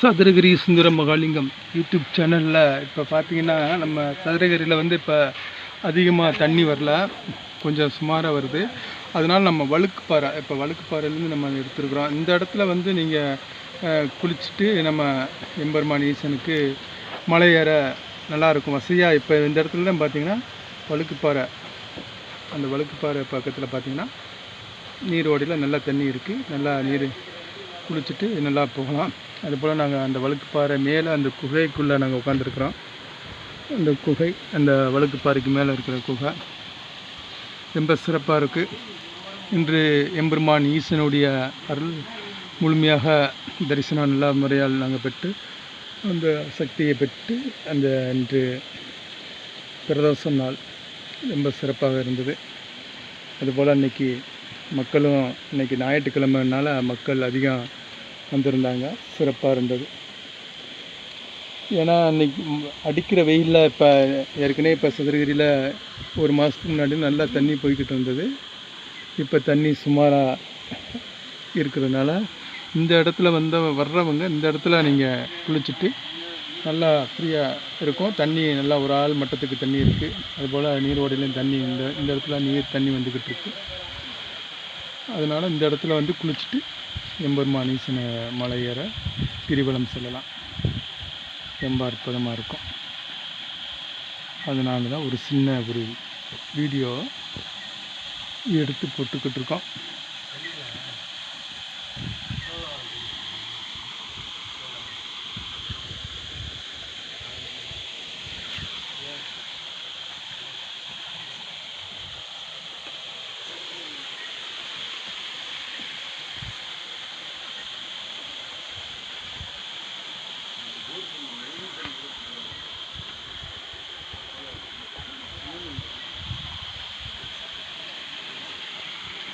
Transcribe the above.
சதுரகிரி சுந்தர Mahalingam YouTube சேனலில் இப்போ பார்த்தீங்கன்னா நம்ம சதுரகிரியில் வந்து இப்போ அதிகமாக தண்ணி வரல. கொஞ்சம் சுமாராக வருது. அதனால் நம்ம வழுக்குப்பாறை இப்போ வழுக்குப்பாறையிலேருந்து நம்ம எடுத்துருக்குறோம். இந்த இடத்துல வந்து நீங்கள் குளிச்சுட்டு நம்ம எம்பெருமான் ஈசனுக்கு மலை ஏற நல்லாயிருக்கும் வசதியாக இப்போ இந்த இடத்துல தான் பார்த்தீங்கன்னா வழுக்குப்பாறை அந்த வழுக்குப்பாறை பக்கத்தில் பார்த்தீங்கன்னா நீரோடையில் நல்லா தண்ணி இருக்குது நல்லா நீர் குளிச்சுட்டு நல்லா போகலாம். அதுபோல் நாங்கள் அந்த வழுக்குப்பாறை மேலே அந்த குகைக்குள்ளே நாங்கள் உட்காந்துருக்குறோம் அந்த குகை அந்த வழுக்குப்பாறைக்கு மேலே இருக்கிற குகை. ரொம்ப சிறப்பாக இருக்குது இன்று எம்பெருமான் ஈசனுடைய அருள் முழுமையாக தரிசனம் நல்ல முறையால் நாங்கள் பெற்று அந்த சக்தியை பெற்று அந்த இன்று பிரதோஷம் நாள் ரொம்ப சிறப்பாக இருந்தது. அதுபோல் அன்னைக்கு மக்களும் இன்றைக்கி ஞாயிற்றுக்கிழமைனால மக்கள் அதிகம் வந்திருந்தாங்க. சிறப்பாக இருந்தது. ஏன்னா அன்னைக்கு அடிக்கிற வெயிலில் இப்போ ஏற்கனவே இப்போ சதுரகிரியில் ஒரு மாதத்துக்கு முன்னாடி நல்லா தண்ணி போய்கிட்டு இருந்தது. இப்போ தண்ணி சுமாராக இருக்கிறதுனால இந்த இடத்துல வந்த வர்றவங்க இந்த இடத்துல நீங்கள் குளிச்சுட்டு நல்லா ஃப்ரீயாக இருக்கும். தண்ணி நல்லா ஒரு ஆள் மட்டத்துக்கு தண்ணி இருக்குது அதுபோல் நீரோடையிலையும் தண்ணி இந்த இந்த இடத்துல நீர் தண்ணி வந்துக்கிட்டு இருக்கு. அதனால் இந்த இடத்துல வந்து குளிச்சுட்டு எம்பெருமானீசன ஈசனை மலை ஏற கிரிவலம் செல்லலாம். ரொம்ப அற்புதமாக இருக்கும். அதனால தான் ஒரு சின்ன ஒரு வீடியோ எடுத்து போட்டுக்கிட்டு இருக்கோம்.